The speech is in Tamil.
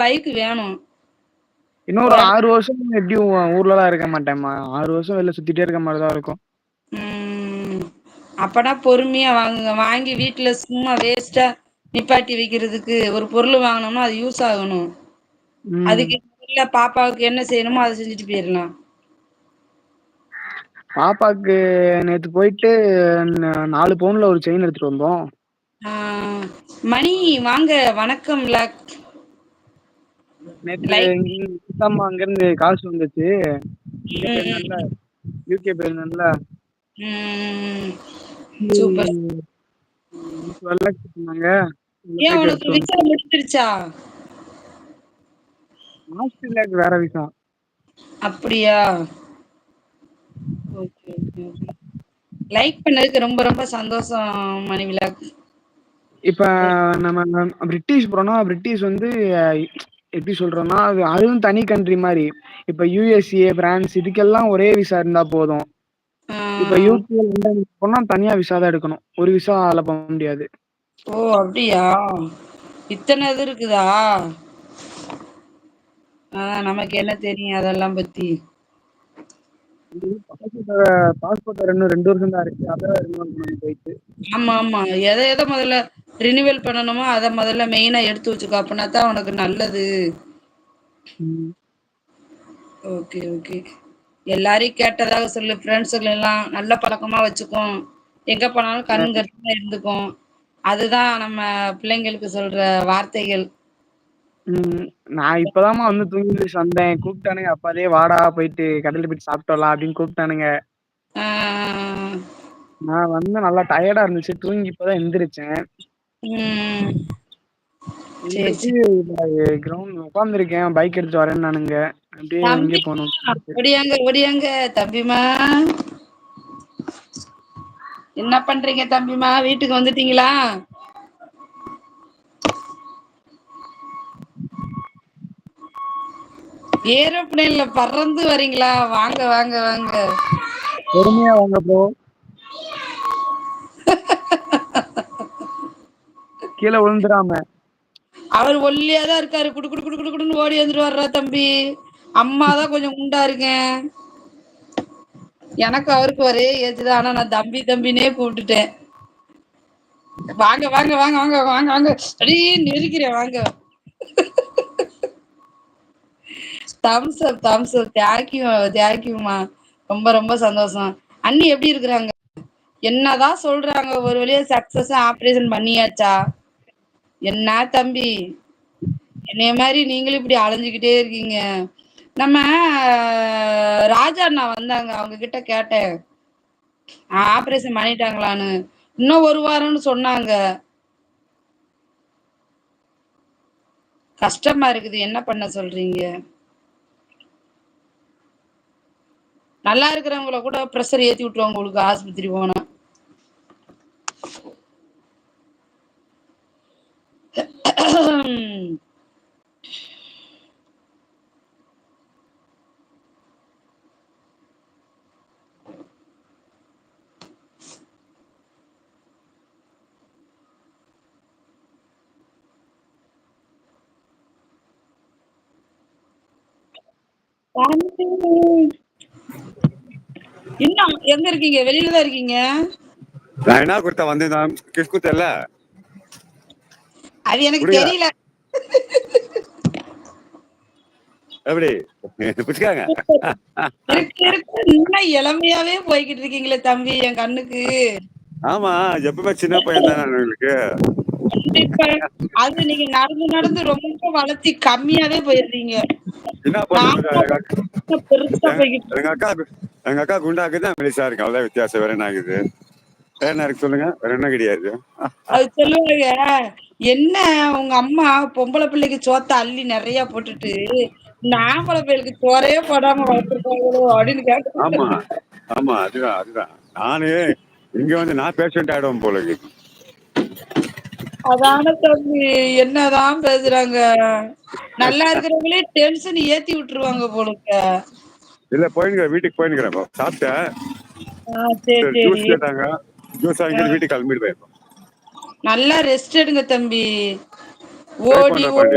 பைக் வேணும். இன்னொரு ஆறு வருஷம் எப்படியும் ஊர்ல தான் இருக்க மாட்டேம்மா. ஆறு வருஷம் வெளில சுத்திட்டே இருக்க மாதிரி தான் இருக்கும் அப்பனா பொறுமையா வாங்குங்க. வாங்கி வீட்டுல சும்மா வேஸ்ட்டா நிப்பாட்டி வைக்கிறதுக்கு ஒரு பொருள் வாங்கினோம்னா அது யூஸ் ஆகணும். அதுக்கு இல்ல பாப்பாவுக்கு என்ன செய்யணுமோ அதை செஞ்சுட்டு போயிரலாம் பாப்பாக்கு நேத்து போயிட்டு நாலு பவுன்ல ஒரு செயின் எடுத்துட்டு வந்தோம். மணி வாங்க. வணக்கம் லக். சித்தம்மா அங்க இருந்து காசு வந்துச்சு. யூகே போயிருந்தேன்ல சூப்பர். ஏன் உனக்கு விசா முடிஞ்சிருச்சா? ஆஸ்திரேலியாவுக்கு வேற விசா அப்படியா? ஓகே லைக் பண்ணதுக்கு ரொம்ப ரொம்ப சந்தோஷம் மணி விலாக் இப்ப நம்ம பிரிட்டிஷ் போறோம்னா பிரிட்டிஷ் வந்து எப்படி சொல்றோம்னா அது அதுவும் தனி கண்ட்ரி மாதிரி. இப்ப யூஎஸ்ஏ பிரான்ஸ் இதுக்கெல்லாம் ஒரே விசா இருந்தா போதும். இப்ப யூகே லண்டன் போனா தனியா விசா தான் எடுக்கணும். ஒரு விசால போக முடியாது. ஓ அப்படியா? இத்தனை இது இருக்குதா? நமக்கு என்ன தெரியும் அதெல்லாம் பத்தி? பாஸ்போர்ட் இன்னும் ரெண்டு வருஷம் தான் இருக்கு. அதான் போயிட்டு. ஆமா ஆமா. எதை எதை முதல்ல ரினிவல் பண்ணணுமோ? அதை முதல்ல மெயினா எடுத்து வச்சுக்கோ. அப்படின்னா தான் உனக்கு நல்லது. ஓகே ஓகே எல்லாரையும் கேட்டதாக சொல்லு. ஃப்ரெண்ட்ஸுகள் எல்லாம் நல்ல பழக்கமா வச்சுக்கும் எங்க போனாலும் கண் கருத்துமா இருந்துக்கும் அதுதான் நம்ம பிள்ளைங்களுக்கு சொல்ற வார்த்தைகள். நான் இப்பதாம்மா வந்து தூங்கி வந்தேன். கூப்பிட்டானுங்க. அப்பாதே வாடா போயிட்டு கடையில போயிட்டு சாப்பிட்டு அப்படின்னு கூப்பிட்டானுங்க. நான் வந்து நல்லா டயர்டா இருந்துச்சு. தூங்கி இப்பதான் எந்திரிச்சேன். கிரவுண்ட் உட்காந்துருக்கேன் பைக் எடுத்துட்டு வரேன்னு நானுங்க. அப்படியே தம்பி எங்கே போகணும். ஒடியாங்க ஒடியாங்க தம்பிமா என்ன பண்றீங்க தம்பிமா வீட்டுக்கு வந்துட்டீங்களா? ஏரோப்ளேன்ல பறந்து வரீங்களா? வாங்க வாங்க வாங்க. பொறுமையா வாங்க ப்ரோ கீழே விழுந்துடாம. அவர் ஒல்லியா தான் இருக்காரு. குடு குடு குடு குடு குடுன்னு ஓடி வந்துட்டு வர்றா தம்பி. அம்மா தான் கொஞ்சம் குண்டா இருக்கேன் எனக்கு அவருக்கு ஒரே ஏஜ் தான். ஆனா நான் தம்பி தம்பினே கூப்பிட்டுட்டேன். வாங்க வாங்க வாங்க வாங்க வாங்க வாங்க. அப்படியே நெருக்கிறேன் வாங்க. Thumbs up thumbs up thank you தேங்க்யூமா ரொம்ப ரொம்ப சந்தோஷம். அண்ணி எப்படி இருக்கிறாங்க? என்னதான் சொல்றாங்க. ஒரு வழியா சக்சஸ் ஆபரேஷன் பண்ணியாச்சா? என்ன தம்பி? என்னைய மாதிரி நீங்களும் இப்படி அலைஞ்சுக்கிட்டே இருக்கீங்க. நம்ம ராஜா அண்ணா வந்தாங்க அவங்க கிட்ட கேட்டேன். ஆபரேஷன் பண்ணிட்டாங்களான்னு. இன்னும் ஒரு வாரம்னு சொன்னாங்க. கஷ்டமா இருக்குது. என்ன பண்ண சொல்றீங்க? நல்லா இருக்கிறவங்கள கூட ப்ரெஷர் ஏத்தி விட்டுருவாங்க உங்களுக்கு ஆஸ்பத்திரி போனா. இன்னும் எங்க இருக்கீங்க? வெளியில தான் இருக்கீங்க? நான் என்ன கொடுத்த வந்து நான் கிஸ் அது எனக்கு. தெரியல. எப்படி? பிடிச்சாங்க இளமையாவே போய்கிட்டு இருக்கீங்களே தம்பி என் கண்ணுக்கு. ஆமா எப்பவுமே சின்ன பையன் தானே உங்களுக்கு. அது நீங்க நடந்து நடந்து ரொம்ப வளர்த்தி கம்மியாவே போய்கிட்டு எங்க அக்கா. எங்க அக்கா குண்டாக்கு தான் மெலிசா இருக்கு அவ்வளவு வித்தியாசம் வேற என்ன ஆகுது? வேற என்ன இருக்கு சொல்லுங்க. வேற என்ன கிடையாது? அது சொல்லுவாங்க. என்ன உங்க அம்மா பொம்பளை பிள்ளைக்கு சோத்த அள்ளி நிறைய போட்டுட்டு இந்த ஆம்பளை பிள்ளைக்கு சோறே போடாம வளர்த்துருக்காங்களோ அப்படின்னு கேட்டு ஆமா ஆமா அதுதான் அதுதான். நானு இங்க வந்து நான் பேஷண்ட் ஆயிடுவேன் போல அதான தம்பி என்னதான் பேசுறாங்க? நல்லா இருக்கிறவங்களே டென்ஷன் ஏத்தி விட்டுருவாங்க போலுக்க இல்ல போயினுக்கிறேன் வீட்டுக்கு போயினுக்கிறேன் இப்போ. சாப்பிட்டேன் ஜூஸ் கேட்டாங்க. ஜூஸ் வீட்டுக்கு கிளம்பிட்டு போயிருக்கோம் நல்லா ரெஸ்ட் எடுங்க தம்பி ஓடி ஓடி